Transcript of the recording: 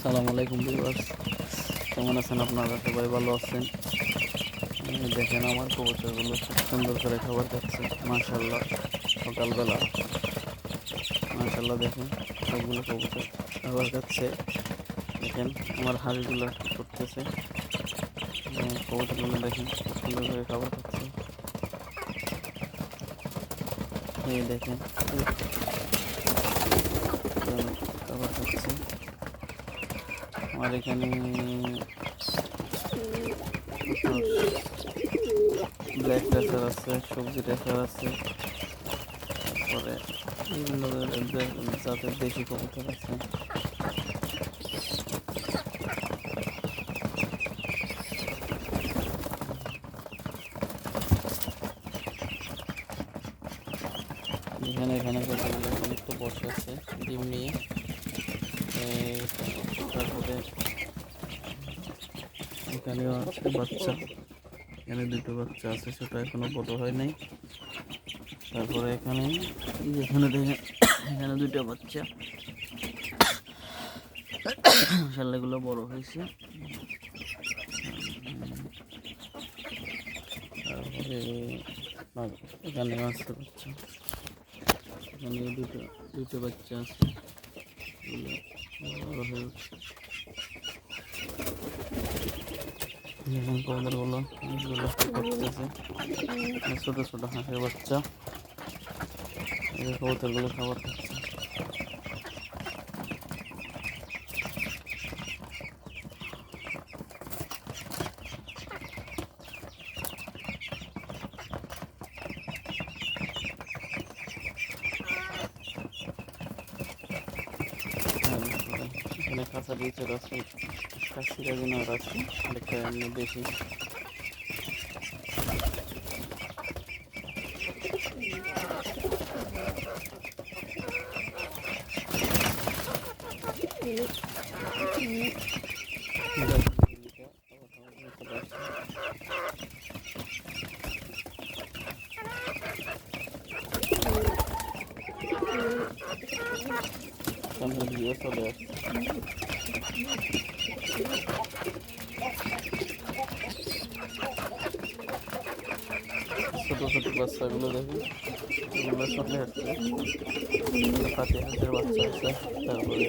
সালামু আলাইকুম ভিউয়ার্স। কেমন আছেন আপনারা? সবাই ভালো আছেন। দেখেন আমার কবুতরগুলো খুব সুন্দর করে খাবার খাচ্ছে। মাশাল্লাহ সকালবেলা। মাশাল্লাহ দেখেন, সবগুলো কবুতর খাবার খাচ্ছে। দেখেন, আমার হাঁড়িগুলো করতেছে। কবুতরগুলো দেখেন, খুব সুন্দর করে খাবার খাচ্ছে। দেখেন এই খাবার খাচ্ছে আমার এখানে ব্ল্যাক রেসার আছে, সবজি রেসার আছে, তারপরে বিভিন্ন জাতের দেশি কবুতর আছে। এখানে এখানে কতগুলো বসে আছে, ডিম নিয়ে। তারপরে এখানেও আছে বাচ্চা। এখানে দুটো বাচ্চা আছে, সেটা এখনও বড় হয় নাই। তারপরে এখানে এখানে দেখে এখানে দুটো বাচ্চা। শালাগুলো বড় হয়েছে। তারপরে এখানে আছে বাচ্চা। এখানে দুটো দুটো বাচ্চা আছে। কবুতরগুলো এগুলো করতেছে হাঁসের বাচ্চা। কবুতরগুলো খাবার খাচ্ছে। এখানে কাঁচা বিচের আছে কাশিরা দিনার আছে আরেকটা এমনি দেশি সামনে ভিডিও চলে আসছে ছোট ছোট বাচ্চাগুলো দেখি এগুলো চলে আসছে পাতি হাঁসের বাচ্চা আছে তারপরে